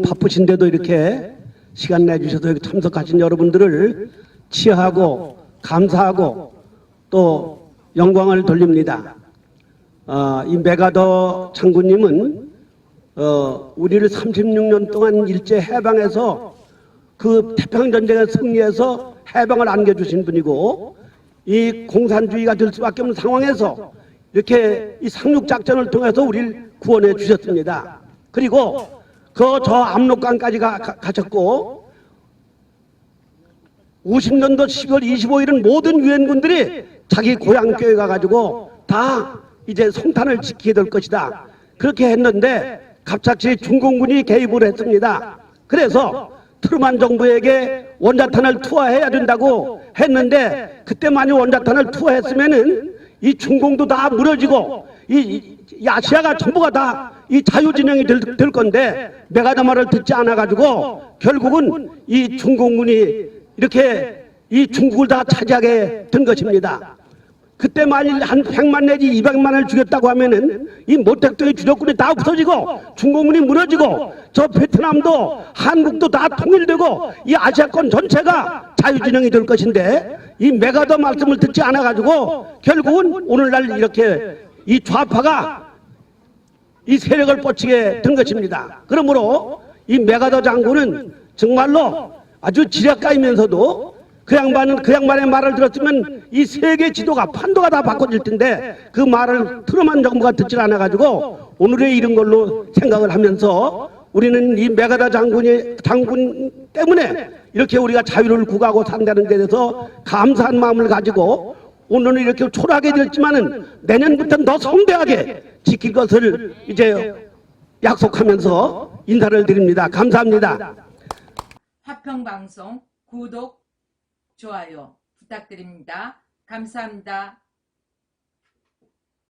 바쁘신데도 이렇게 시간 내주셔서 여기 참석하신 여러분들을 치하하고 감사하고 또 영광을 돌립니다. 어, 이 메가더 장군님은 어, 우리를 36년 동안 일제 해방해서 그 태평전쟁에 승리해서 해방을 안겨주신 분이고 이 공산주의가 될 수밖에 없는 상황에서 이렇게 이 상륙작전을 통해서 우리를 구원해 주셨습니다. 그리고 그 저 압록강까지 가셨고 50년도 10월 25일은 모든 유엔군들이 자기 고향 교회 가가지고 다 이제 성탄을 지키게 될 것이다. 그렇게 했는데 갑자기 중공군이 개입을 했습니다. 그래서 트루만 정부에게 원자탄을 투하해야 된다고 했는데 그때만이 원자탄을 투하했으면은 이 중공도 다 무너지고 이, 이 아시아가 전부가 다 이 자유진영이 될, 될 건데 메가다 말을 듣지 않아 가지고 결국은 이 중공군이 이렇게 이 중국을 다 차지하게 된 것입니다. 그때 만일 한 100만 내지 200만을 죽였다고 하면은 이 모택동의 주력군이 다 없어지고 중공군이 무너지고 저 베트남도 한국도 다 통일되고 이 아시아권 전체가 자유진영이 될 것인데 이 메가더 말씀을 듣지 않아 가지고 결국은 오늘날 이렇게 이 좌파가 이 세력을 뻗치게 된 것입니다. 그러므로 이 메가더 장군은 정말로 아주 지략가이면서도 그 양반은 그 양반의 말을 들었으면 이 세계 지도가 판도가 다 바꿔질 텐데 그 말을 트루만 정부가 듣질 않아 가지고 오늘의 이런 걸로 생각을 하면서 우리는 이 메가다 장군이 장군 때문에 이렇게 우리가 자유를 구가하고 산다는 데 대해서 감사한 마음을 가지고 오늘은 이렇게 초라하게 됐지만은 내년부터는 더 성대하게 지킬 것을 이제 약속하면서 인사를 드립니다. 감사합니다. 화평방송 구독, 좋아요 부탁드립니다. 감사합니다.